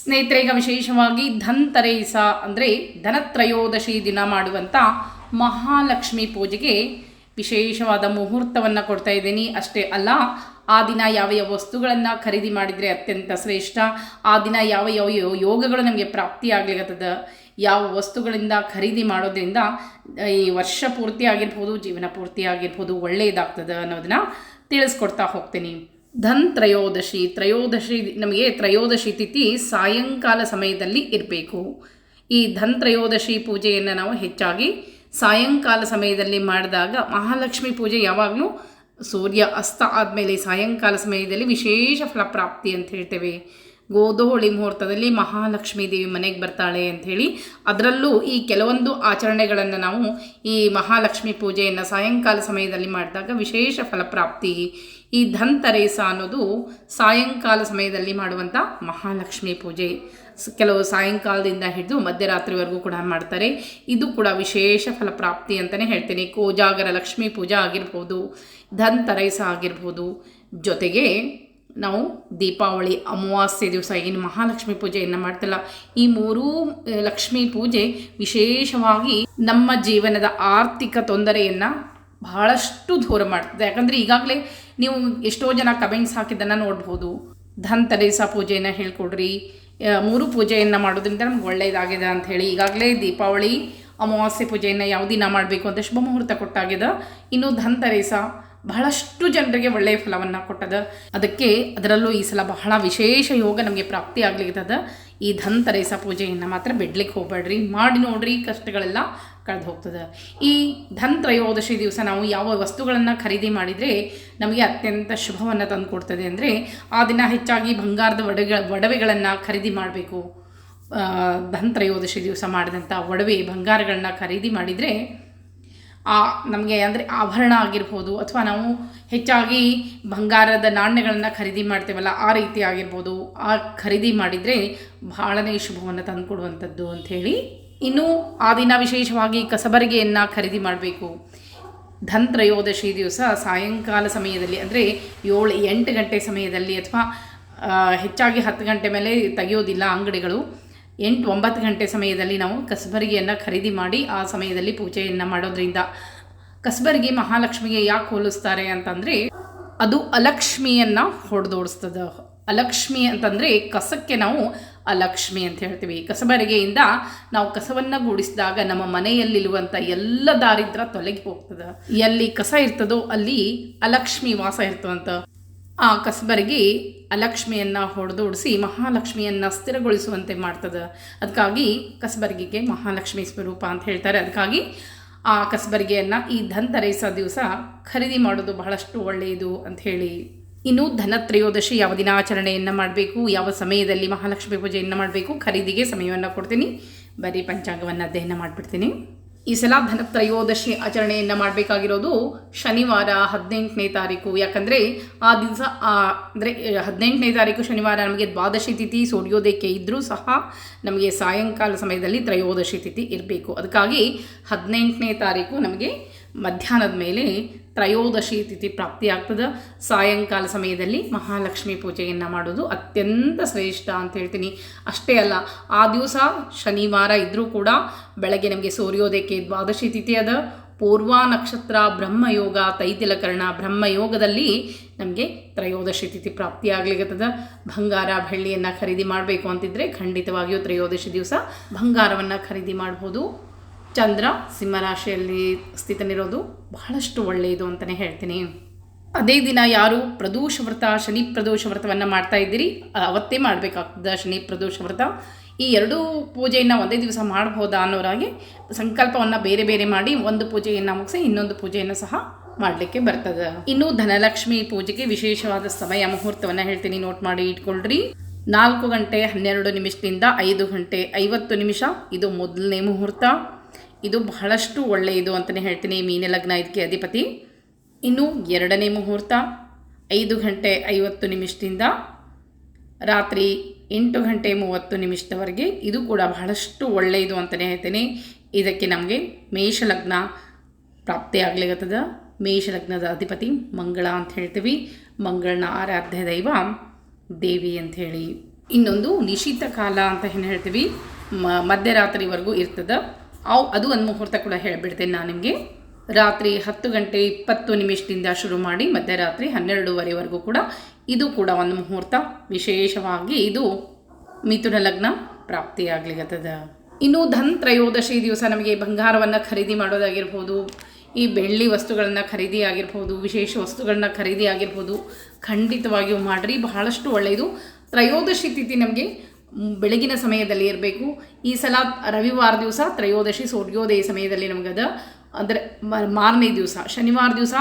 ಸ್ನೇಹಿತರೆ ಈಗ ವಿಶೇಷವಾಗಿ ಧನ್ತರೇಸ ಅಂದರೆ ಧನತ್ರಯೋದಶಿ ದಿನ ಮಾಡುವಂಥ ಮಹಾಲಕ್ಷ್ಮಿ ಪೂಜೆಗೆ ವಿಶೇಷವಾದ ಮುಹೂರ್ತವನ್ನು ಕೊಡ್ತಾ ಇದ್ದೀನಿ. ಅಷ್ಟೇ ಅಲ್ಲ, ಆ ದಿನ ಯಾವ ಯಾವ ವಸ್ತುಗಳನ್ನು ಖರೀದಿ ಮಾಡಿದರೆ ಅತ್ಯಂತ ಶ್ರೇಷ್ಠ, ಆ ದಿನ ಯಾವ ಯಾವ ಯೋಗಗಳು ನಮಗೆ ಪ್ರಾಪ್ತಿಯಾಗ್ಲಿಕ್ಕತ್ತದ ಯಾವ ವಸ್ತುಗಳಿಂದ ಖರೀದಿ ಮಾಡೋದ್ರಿಂದ ಈ ವರ್ಷ ಪೂರ್ತಿ ಆಗಿರ್ಬೋದು, ಜೀವನ ಪೂರ್ತಿ ಆಗಿರ್ಬೋದು ಒಳ್ಳೆಯದಾಗ್ತದೆ ಅನ್ನೋದನ್ನ ತಿಳಿಸ್ಕೊಡ್ತಾ ಹೋಗ್ತೀನಿ. ಧನ್ ತ್ರಯೋದಶಿ ತ್ರಯೋದಶಿ ನಮಗೆ ತ್ರಯೋದಶಿ ತಿಥಿ ಸಾಯಂಕಾಲ ಸಮಯದಲ್ಲಿ ಇರಬೇಕು. ಈ ಧನ್ ತ್ರಯೋದಶಿ ಪೂಜೆಯನ್ನು ನಾವು ಹೆಚ್ಚಾಗಿ ಸಾಯಂಕಾಲ ಸಮಯದಲ್ಲಿ ಮಾಡಿದಾಗ ಮಹಾಲಕ್ಷ್ಮಿ ಪೂಜೆ ಯಾವಾಗಲೂ ಸೂರ್ಯ ಅಸ್ತ ಆದಮೇಲೆ ಸಾಯಂಕಾಲ ಸಮಯದಲ್ಲಿ ವಿಶೇಷ ಫಲಪ್ರಾಪ್ತಿ ಅಂತ ಹೇಳ್ತೇವೆ. ಗೋಧೋಳಿ ಮುಹೂರ್ತದಲ್ಲಿ ಮಹಾಲಕ್ಷ್ಮೀ ದೇವಿ ಮನೆಗೆ ಬರ್ತಾಳೆ ಅಂಥೇಳಿ ಅದರಲ್ಲೂ ಈ ಕೆಲವೊಂದು ಆಚರಣೆಗಳನ್ನು ನಾವು ಈ ಮಹಾಲಕ್ಷ್ಮಿ ಪೂಜೆಯನ್ನು ಸಾಯಂಕಾಲ ಸಮಯದಲ್ಲಿ ಮಾಡಿದಾಗ ವಿಶೇಷ ಫಲಪ್ರಾಪ್ತಿ. ಈ ಧಂತರೇಸ ಅನ್ನೋದು ಸಾಯಂಕಾಲ ಸಮಯದಲ್ಲಿ ಮಾಡುವಂಥ ಮಹಾಲಕ್ಷ್ಮಿ ಪೂಜೆ. ಕೆಲವು ಸಾಯಂಕಾಲದಿಂದ ಹಿಡಿದು ಮಧ್ಯರಾತ್ರಿವರೆಗೂ ಕೂಡ ಮಾಡ್ತಾರೆ. ಇದು ಕೂಡ ವಿಶೇಷ ಫಲಪ್ರಾಪ್ತಿ ಅಂತಲೇ ಹೇಳ್ತೀನಿ. ಕೋಜಾಗರ ಲಕ್ಷ್ಮೀ ಪೂಜಾ ಆಗಿರ್ಬೋದು ಧಂತರೈಸ ಆಗಿರ್ಬೋದು. ಜೊತೆಗೆ ನಾವು ದೀಪಾವಳಿ, ಅಮಾವಾಸ್ಯೆ ದಿವಸ ಏನು ಮಹಾಲಕ್ಷ್ಮಿ ಪೂಜೆಯನ್ನು ಮಾಡ್ತಲ್ಲ. ಈ ಮೂರೂ ಲಕ್ಷ್ಮಿ ಪೂಜೆ ವಿಶೇಷವಾಗಿ ನಮ್ಮ ಜೀವನದ ಆರ್ಥಿಕ ತೊಂದರೆಯನ್ನು ಬಹಳಷ್ಟು ದೂರ ಮಾಡ್ತದೆ. ಯಾಕಂದರೆ ಈಗಾಗಲೇ ನೀವು ಎಷ್ಟೋ ಜನ ಕಮೆಂಟ್ಸ್ ಹಾಕಿದ್ದನ್ನು ನೋಡ್ಬೋದು. ಧನ್ ತರೇಸ ಪೂಜೆಯನ್ನು ಹೇಳ್ಕೊಡ್ರಿ. ಮೂರು ಪೂಜೆಯನ್ನು ಮಾಡೋದ್ರಿಂದ ನಮ್ಗೆ ಒಳ್ಳೆಯದಾಗಿದೆ ಹೇಳಿ ಈಗಾಗಲೇ ದೀಪಾವಳಿ, ಅಮಾವಾಸ್ಯೆ ಪೂಜೆಯನ್ನು ಯಾವ ದಿನ ಮಾಡಬೇಕು ಅಂತ ಶುಭ ಮುಹೂರ್ತ ಕೊಟ್ಟಾಗಿದೆ ಇನ್ನು ಧನ್ ತರೇಸ ಬಹಳಷ್ಟು ಜನರಿಗೆ ಒಳ್ಳೆಯ ಫಲವನ್ನು ಕೊಟ್ಟದ. ಅದಕ್ಕೆ ಅದರಲ್ಲೂ ಈ ಸಲ ಬಹಳ ವಿಶೇಷ ಯೋಗ ನಮಗೆ ಪ್ರಾಪ್ತಿ ಆಗ್ಲಿಕ್ಕದ ಈ ಧನ್ತರೇಸ ಪೂಜೆಯನ್ನು ಮಾತ್ರ ಬಿಡ್ಲಿಕ್ಕೆ ಹೋಗ್ಬೇಡ್ರಿ. ಮಾಡಿ ನೋಡ್ರಿ ಕಷ್ಟಗಳೆಲ್ಲ ಕಳೆದು ಹೋಗ್ತದೆ. ಈ ಧನ್ ತ್ರಯೋದಶಿ ದಿವಸ ನಾವು ಯಾವ ವಸ್ತುಗಳನ್ನು ಖರೀದಿ ಮಾಡಿದರೆ ನಮಗೆ ಅತ್ಯಂತ ಶುಭವನ್ನು ತಂದು ಕೊಡ್ತದೆ ಅಂದರೆ ಆ ದಿನ ಹೆಚ್ಚಾಗಿ ಬಂಗಾರದ ಒಡವೆ ಒಡವೆಗಳನ್ನು ಖರೀದಿ ಮಾಡಬೇಕು. ಧನ್ ತ್ರಯೋದಶಿ ದಿವಸ ಮಾಡಿದಂಥ ಒಡವೆ ಬಂಗಾರಗಳನ್ನ ಖರೀದಿ ಮಾಡಿದರೆ ಆ, ನಮಗೆ ಅಂದರೆ ಆಭರಣ ಆಗಿರ್ಬೋದು ಅಥವಾ ನಾವು ಹೆಚ್ಚಾಗಿ ಬಂಗಾರದ ನಾಣ್ಯಗಳನ್ನು ಖರೀದಿ ಮಾಡ್ತೇವಲ್ಲ, ಆ ರೀತಿ ಆಗಿರ್ಬೋದು. ಆ ಖರೀದಿ ಮಾಡಿದರೆ ಬಹಳನೇ ಶುಭವನ್ನು ತಂದುಕೊಡುವಂಥದ್ದು ಅಂಥೇಳಿ ಇನ್ನು ಆ ದಿನ ವಿಶೇಷವಾಗಿ ಕಸಬರಿಗೆಯನ್ನು ಖರೀದಿ ಮಾಡಬೇಕು. ಧನ್ ತ್ರಯೋದಶಿ ದಿವಸ ಸಾಯಂಕಾಲ ಸಮಯದಲ್ಲಿ, ಅಂದರೆ ಏಳು ಎಂಟು ಗಂಟೆ ಸಮಯದಲ್ಲಿ ಅಥವಾ ಹೆಚ್ಚಾಗಿ ಹತ್ತು ಗಂಟೆ ಮೇಲೆ ತೆಗೆಯೋದಿಲ್ಲ ಅಂಗಡಿಗಳು. ಎಂಟು ಒಂಬತ್ತು ಗಂಟೆ ಸಮಯದಲ್ಲಿ ನಾವು ಕಸಬರಿಗೆಯನ್ನು ಖರೀದಿ ಮಾಡಿ ಆ ಸಮಯದಲ್ಲಿ ಪೂಜೆಯನ್ನು ಮಾಡೋದ್ರಿಂದ ಕಸಬರಿಗೆ ಮಹಾಲಕ್ಷ್ಮಿಗೆ ಯಾಕೆ ಹೋಲಿಸ್ತಾರೆ ಅಂತಂದರೆ ಅದು ಅಲಕ್ಷ್ಮಿಯನ್ನು ಹೊಡೆದೋಡಿಸ್ತದೆ. ಅಲಕ್ಷ್ಮಿ ಅಂತಂದರೆ ಕಸಕ್ಕೆ ನಾವು ಅಲಕ್ಷ್ಮಿ ಅಂತ ಹೇಳ್ತೀವಿ. ಕಸಬರಿಗೆಯಿಂದ ನಾವು ಕಸವನ್ನು ಗೂಡಿಸಿದಾಗ ನಮ್ಮ ಮನೆಯಲ್ಲಿರುವಂಥ ಎಲ್ಲ ದಾರಿದ್ರ ತೊಲಗಿ ಹೋಗ್ತದೆ. ಎಲ್ಲಿ ಕಸ ಇರ್ತದೋ ಅಲ್ಲಿ ಅಲಕ್ಷ್ಮಿ ವಾಸ ಇರ್ತದಂತ. ಆ ಕಸಬರಿಗೆ ಅಲಕ್ಷ್ಮಿಯನ್ನು ಹೊಡೆದೋಡಿಸಿ ಮಹಾಲಕ್ಷ್ಮಿಯನ್ನು ಸ್ಥಿರಗೊಳಿಸುವಂತೆ ಮಾಡ್ತದೆ. ಅದಕ್ಕಾಗಿ ಕಸಬರ್ಗಿಗೆ ಮಹಾಲಕ್ಷ್ಮಿ ಸ್ವರೂಪ ಅಂತ ಹೇಳ್ತಾರೆ. ಅದಕ್ಕಾಗಿ ಆ ಕಸಬರಿಗೆಯನ್ನು ಈ ಧನ್ತರೈಸ ದಿವಸ ಖರೀದಿ ಮಾಡೋದು ಬಹಳಷ್ಟು ಒಳ್ಳೆಯದು ಅಂತ ಹೇಳಿ. ಇನ್ನು ಧನತ್ರಯೋದಶಿ ಯಾವ ದಿನಾಚರಣೆಯನ್ನು ಮಾಡಬೇಕು, ಯಾವ ಸಮಯದಲ್ಲಿ ಮಹಾಲಕ್ಷ್ಮಿ ಪೂಜೆಯನ್ನು ಮಾಡಬೇಕು, ಖರೀದಿಗೆ ಸಮಯವನ್ನು ಕೊಡ್ತೀನಿ. ಬರೀ ಪಂಚಾಂಗವನ್ನು ಅಧ್ಯಯನ ಮಾಡಿಬಿಡ್ತೀನಿ. ಈ ಸಲ ಧನತ್ರಯೋದಶಿ ಆಚರಣೆಯನ್ನು ಮಾಡಬೇಕಾಗಿರೋದು ಶನಿವಾರ ಹದಿನೆಂಟನೇ ತಾರೀಕು. ಯಾಕಂದರೆ ಆ ದಿವಸ ಅಂದರೆ ಹದಿನೆಂಟನೇ ತಾರೀಕು ಶನಿವಾರ ನಮಗೆ ದ್ವಾದಶಿ ತಿಥಿ ಸುಡಿಯೋದಕ್ಕೆ ಇದ್ದರೂ ಸಹ ನಮಗೆ ಸಾಯಂಕಾಲ ಸಮಯದಲ್ಲಿ ತ್ರಯೋದಶಿ ತಿಥಿ ಇರಬೇಕು. ಅದಕ್ಕಾಗಿ ಹದಿನೆಂಟನೇ ತಾರೀಕು ನಮಗೆ ಮಧ್ಯಾಹ್ನದ ಮೇಲೆ ತ್ರಯೋದಶಿ ತಿಥಿ ಪ್ರಾಪ್ತಿಯಾಗ್ತದೆ. ಸಾಯಂಕಾಲ ಸಮಯದಲ್ಲಿ ಮಹಾಲಕ್ಷ್ಮಿ ಪೂಜೆಯನ್ನು ಮಾಡೋದು ಅತ್ಯಂತ ಶ್ರೇಷ್ಠ ಅಂತ ಹೇಳ್ತೀನಿ. ಅಷ್ಟೇ ಅಲ್ಲ, ಆ ದಿವಸ ಶನಿವಾರ ಇದ್ದರೂ ಕೂಡ ಬೆಳಗ್ಗೆ ನಮಗೆ ಸೂರ್ಯೋದಯಕ್ಕೆ ದ್ವಾದಶಿ ತಿಥಿ ಅದ. ಪೂರ್ವ ನಕ್ಷತ್ರ ಬ್ರಹ್ಮಯೋಗ ತೈತಿಲಕರಣ ಬ್ರಹ್ಮಯೋಗದಲ್ಲಿ ನಮಗೆ ತ್ರಯೋದಶಿ ತಿಥಿ ಪ್ರಾಪ್ತಿಯಾಗ್ಲಿಕ್ಕತ್ತದ ಬಂಗಾರ ಬೆಳ್ಳಿಯನ್ನು ಖರೀದಿ ಮಾಡಬೇಕು ಅಂತಿದ್ರೆ ಖಂಡಿತವಾಗಿಯೂ ತ್ರಯೋದಶಿ ದಿವಸ ಬಂಗಾರವನ್ನು ಖರೀದಿ ಮಾಡ್ಬೋದು. ಚಂದ್ರ ಸಿಂಹರಾಶಿಯಲ್ಲಿ ಸ್ಥಿತನಿರೋದು ಬಹಳಷ್ಟು ಒಳ್ಳೆಯದು ಅಂತಲೇ ಹೇಳ್ತೀನಿ. ಅದೇ ದಿನ ಯಾರು ಪ್ರದೋಷ ವ್ರತ ಶನಿ ಪ್ರದೋಷ ವ್ರತವನ್ನು ಮಾಡ್ತಾ ಇದ್ದೀರಿ ಅವತ್ತೇ ಮಾಡಬೇಕಾಗ್ತದೆ ಶನಿ ಪ್ರದೋಷ ವ್ರತ ಈ ಎರಡೂ ಪೂಜೆಯನ್ನು ಒಂದೇ ದಿವಸ ಮಾಡ್ಬೋದಾ ಅನ್ನೋರಾಗಿ ಸಂಕಲ್ಪವನ್ನು ಬೇರೆ ಬೇರೆ ಮಾಡಿ ಒಂದು ಪೂಜೆಯನ್ನು ಮುಗಿಸಿ ಇನ್ನೊಂದು ಪೂಜೆಯನ್ನು ಸಹ ಮಾಡಲಿಕ್ಕೆ ಬರ್ತದೆ. ಇನ್ನು ಧನಲಕ್ಷ್ಮಿ ಪೂಜೆಗೆ ವಿಶೇಷವಾದ ಸಮಯ ಮುಹೂರ್ತವನ್ನು ಹೇಳ್ತೀನಿ. ನೋಟ್ ಮಾಡಿ ಇಟ್ಕೊಳ್ರಿ. ನಾಲ್ಕು ಗಂಟೆ ಹನ್ನೆರಡು ನಿಮಿಷದಿಂದ ಐದು ಗಂಟೆ ಐವತ್ತು ನಿಮಿಷ, ಇದು ಮೊದಲನೇ ಮುಹೂರ್ತ. ಇದು ಬಹಳಷ್ಟು ಒಳ್ಳೆಯದು ಅಂತಲೇ ಹೇಳ್ತೀನಿ. ಮೀನ ಲಗ್ನ ಇದಕ್ಕೆ ಅಧಿಪತಿ. ಇನ್ನು ಎರಡನೇ ಮುಹೂರ್ತ, ಐದು ಗಂಟೆ ಐವತ್ತು ನಿಮಿಷದಿಂದ ರಾತ್ರಿ ಎಂಟು ಗಂಟೆ ಮೂವತ್ತು ನಿಮಿಷದವರೆಗೆ ಇದು ಕೂಡ ಬಹಳಷ್ಟು ಒಳ್ಳೆಯದು ಅಂತಲೇ ಹೇಳ್ತೀನಿ. ಇದಕ್ಕೆ ನಮಗೆ ಮೇಷಲಗ್ನ ಮೇಷ ಮೇಷಲಗ್ನದ ಅಧಿಪತಿ ಮಂಗಳ ಅಂತ ಹೇಳ್ತೀವಿ. ಮಂಗಳನ ಆರಾಧ್ಯ ದೈವ ದೇವಿ ಅಂತ ಹೇಳಿ. ಇನ್ನೊಂದು ನಿಶೀತ ಕಾಲ ಅಂತ ಏನು ಹೇಳ್ತೀವಿ ಮಧ್ಯರಾತ್ರಿವರೆಗೂ ಇರ್ತದೆ. ಅವು ಅದು ಒಂದು ಮುಹೂರ್ತ ಕೂಡ ಹೇಳಿಬಿಡ್ತೇನೆ ನಾನು ನಿಮಗೆ. ರಾತ್ರಿ ಹತ್ತು ಗಂಟೆ ಇಪ್ಪತ್ತು ನಿಮಿಷದಿಂದ ಶುರು ಮಾಡಿ ಮಧ್ಯರಾತ್ರಿ ಹನ್ನೆರಡೂವರೆವರೆಗೂ ಕೂಡ ಇದು ಕೂಡ ಒಂದು ಮುಹೂರ್ತ. ವಿಶೇಷವಾಗಿ ಇದು ಮಿಥುನ ಲಗ್ನ ಪ್ರಾಪ್ತಿಯಾಗ್ಲಿಗತ್ತದ ಇನ್ನು ಧನ್ ತ್ರಯೋದಶಿ ದಿವಸ ನಮಗೆ ಬಂಗಾರವನ್ನು ಖರೀದಿ ಮಾಡೋದಾಗಿರ್ಬೋದು, ಈ ಬೆಳ್ಳಿ ವಸ್ತುಗಳನ್ನು ಖರೀದಿ ಆಗಿರ್ಬೋದು, ವಿಶೇಷ ವಸ್ತುಗಳನ್ನ ಖರೀದಿ ಆಗಿರ್ಬೋದು ಖಂಡಿತವಾಗಿಯೂ ಮಾಡಿರಿ, ಬಹಳಷ್ಟು ಒಳ್ಳೆಯದು ತ್ರಯೋದಶಿ ತಿಥಿ ನಮಗೆ ಬೆಳಗಿನ ಸಮಯದಲ್ಲಿ ಇರಬೇಕು. ಈ ಸಲ ರವಿವಾರ ದಿವಸ, ತ್ರಯೋದಶಿ ಸೂರ್ಯೋದಯ ಸಮಯದಲ್ಲಿ ನಮಗದ, ಅಂದರೆ ಮಾರನೇ ದಿವಸ, ಶನಿವಾರ ದಿವಸ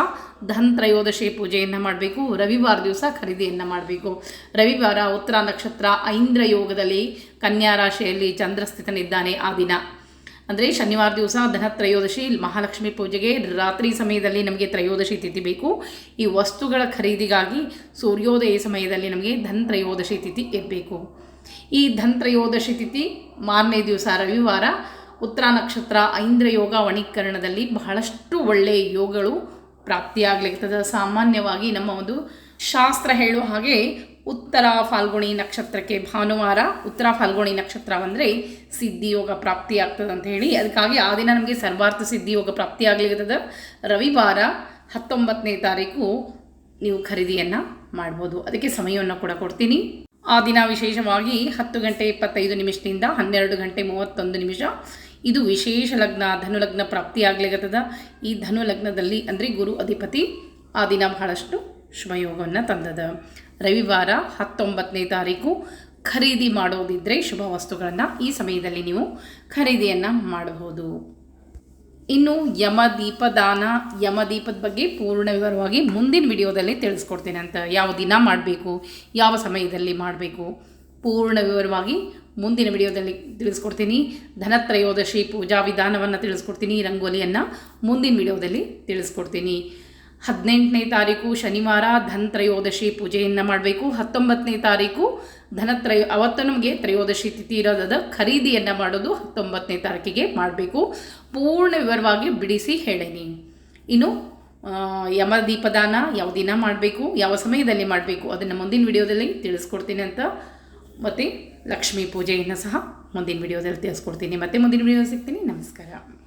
ಧನ್ ತ್ರಯೋದಶಿ ಪೂಜೆಯನ್ನು ಮಾಡಬೇಕು. ರವಿವಾರ ದಿವಸ ಖರೀದಿಯನ್ನು ಮಾಡಬೇಕು. ರವಿವಾರ ಉತ್ತರ ನಕ್ಷತ್ರ ಐಂದ್ರ ಯೋಗದಲ್ಲಿ ಕನ್ಯಾ ರಾಶಿಯಲ್ಲಿ ಚಂದ್ರಸ್ಥಿತನಿದ್ದಾನೆ ಆ ದಿನ. ಅಂದರೆ ಶನಿವಾರ ದಿವಸ ಧನ ತ್ರಯೋದಶಿ, ಮಹಾಲಕ್ಷ್ಮಿ ಪೂಜೆಗೆ ರಾತ್ರಿ ಸಮಯದಲ್ಲಿ ನಮಗೆ ತ್ರಯೋದಶಿ ತಿಥಿ ಬೇಕು. ಈ ವಸ್ತುಗಳ ಖರೀದಿಗಾಗಿ ಸೂರ್ಯೋದಯ ಸಮಯದಲ್ಲಿ ನಮಗೆ ಧನ್ ತ್ರಯೋದಶಿ ತಿಥಿ ಇರಬೇಕು. ಈ ಧನ್ತ್ರಯೋದಶಿ ತಿಥಿ ಮಾರನೇ ದಿವಸ ರವಿವಾರ, ಉತ್ತರ ನಕ್ಷತ್ರ ಐಂದ್ರ ಯೋಗ ವಣೀಕರಣದಲ್ಲಿ ಬಹಳಷ್ಟು ಒಳ್ಳೆಯ ಯೋಗಗಳು ಪ್ರಾಪ್ತಿಯಾಗಲಿರ್ತದೆ. ಸಾಮಾನ್ಯವಾಗಿ ನಮ್ಮ ಒಂದು ಶಾಸ್ತ್ರ ಹೇಳುವ ಹಾಗೆ ಉತ್ತರ ಫಾಲ್ಗುಣಿ ನಕ್ಷತ್ರಕ್ಕೆ ಭಾನುವಾರ, ಉತ್ತರ ಫಾಲ್ಗುಣಿ ನಕ್ಷತ್ರ ಅಂದರೆ ಸಿದ್ಧಿಯೋಗ ಪ್ರಾಪ್ತಿಯಾಗ್ತದೆ ಅಂತ ಹೇಳಿ. ಅದಕ್ಕಾಗಿ ಆ ದಿನ ನಮಗೆ ಸರ್ವಾರ್ಥ ಸಿದ್ಧಿಯೋಗ ಪ್ರಾಪ್ತಿಯಾಗಲಿರ್ತದೆ. ರವಿವಾರ ಹತ್ತೊಂಬತ್ತನೇ ತಾರೀಕು ನೀವು ಖರೀದಿಯನ್ನು ಮಾಡ್ಬೋದು. ಅದಕ್ಕೆ ಸಮಯವನ್ನು ಕೂಡ ಕೊಡ್ತೀನಿ. ಆ ದಿನ ವಿಶೇಷವಾಗಿ ಹತ್ತು ಗಂಟೆ ಇಪ್ಪತ್ತೈದು ನಿಮಿಷದಿಂದ ಹನ್ನೆರಡು ಗಂಟೆ ಮೂವತ್ತೊಂದು ನಿಮಿಷ. ಇದು ವಿಶೇಷ ಲಗ್ನ, ಧನುಲಗ್ನ ಲಗ್ನ ಪ್ರಾಪ್ತಿಯಾಗ್ಲಿಗತ್ತದ ಈ ಧನು ಲಗ್ನದಲ್ಲಿ ಅಂದರೆ ಗುರು ಅಧಿಪತಿ ಆ ದಿನ ಬಹಳಷ್ಟು ಶುಭಯೋಗವನ್ನು ತಂದದ. ರವಿವಾರ ಹತ್ತೊಂಬತ್ತನೇ ತಾರೀಕು ಖರೀದಿ ಮಾಡೋದಿದ್ದರೆ ಶುಭ ವಸ್ತುಗಳನ್ನು ಈ ಸಮಯದಲ್ಲಿ ನೀವು ಖರೀದಿಯನ್ನು ಮಾಡಬಹುದು. ಇನ್ನು ಯಮದೀಪದಾನ, ಯಮದೀಪದ ಬಗ್ಗೆ ಪೂರ್ಣ ವಿವರವಾಗಿ ಮುಂದಿನ ವಿಡಿಯೋದಲ್ಲಿ ತಿಳಿಸ್ಕೊಡ್ತೇನೆ ಅಂತ ಯಾವ ದಿನ ಮಾಡಬೇಕು, ಯಾವ ಸಮಯದಲ್ಲಿ ಮಾಡಬೇಕು, ಪೂರ್ಣ ವಿವರವಾಗಿ ಮುಂದಿನ ವಿಡಿಯೋದಲ್ಲಿ ತಿಳಿಸ್ಕೊಡ್ತೀನಿ. ಧನತ್ರಯೋದಶಿ ಪೂಜಾ ವಿಧಾನವನ್ನು ತಿಳಿಸ್ಕೊಡ್ತೀನಿ, ರಂಗೋಲಿಯನ್ನು ಮುಂದಿನ ವಿಡಿಯೋದಲ್ಲಿ ತಿಳಿಸ್ಕೊಡ್ತೀನಿ. ಹದಿನೆಂಟನೇ ತಾರೀಕು ಶನಿವಾರ ಧನತ್ರಯೋದಶಿ ಪೂಜೆಯನ್ನು ಮಾಡಬೇಕು. ಹತ್ತೊಂಬತ್ತನೇ ತಾರೀಕು ಧನತ್ರಯ ಅವತ್ತು ನಮಗೆ ತ್ರಯೋದಶಿ ತಿಥಿ ಇರೋದದ ಖರೀದಿಯನ್ನು ಮಾಡೋದು ಹತ್ತೊಂಬತ್ತನೇ ತಾರೀಕಿಗೆ ಮಾಡಬೇಕು. ಪೂರ್ಣ ವಿವರವಾಗಿ ಬಿಡಿಸಿ ಹೇಳೇನಿ. ಇನ್ನು ಯಮ ಯಮದೀಪದಾನ ಯಾವ ದಿನ ಮಾಡಬೇಕು, ಯಾವ ಸಮಯದಲ್ಲಿ ಮಾಡಬೇಕು ಅದನ್ನು ಮುಂದಿನ ವಿಡಿಯೋದಲ್ಲಿ ತಿಳಿಸ್ಕೊಡ್ತೀನಿ ಅಂತ. ಮತ್ತು ಲಕ್ಷ್ಮೀ ಪೂಜೆಯನ್ನು ಸಹ ಮುಂದಿನ ವಿಡಿಯೋದಲ್ಲಿ ತಿಳಿಸ್ಕೊಡ್ತೀನಿ. ಮತ್ತೆ ಮುಂದಿನ ವಿಡಿಯೋ ಸಿಗ್ತೀನಿ. ನಮಸ್ಕಾರ.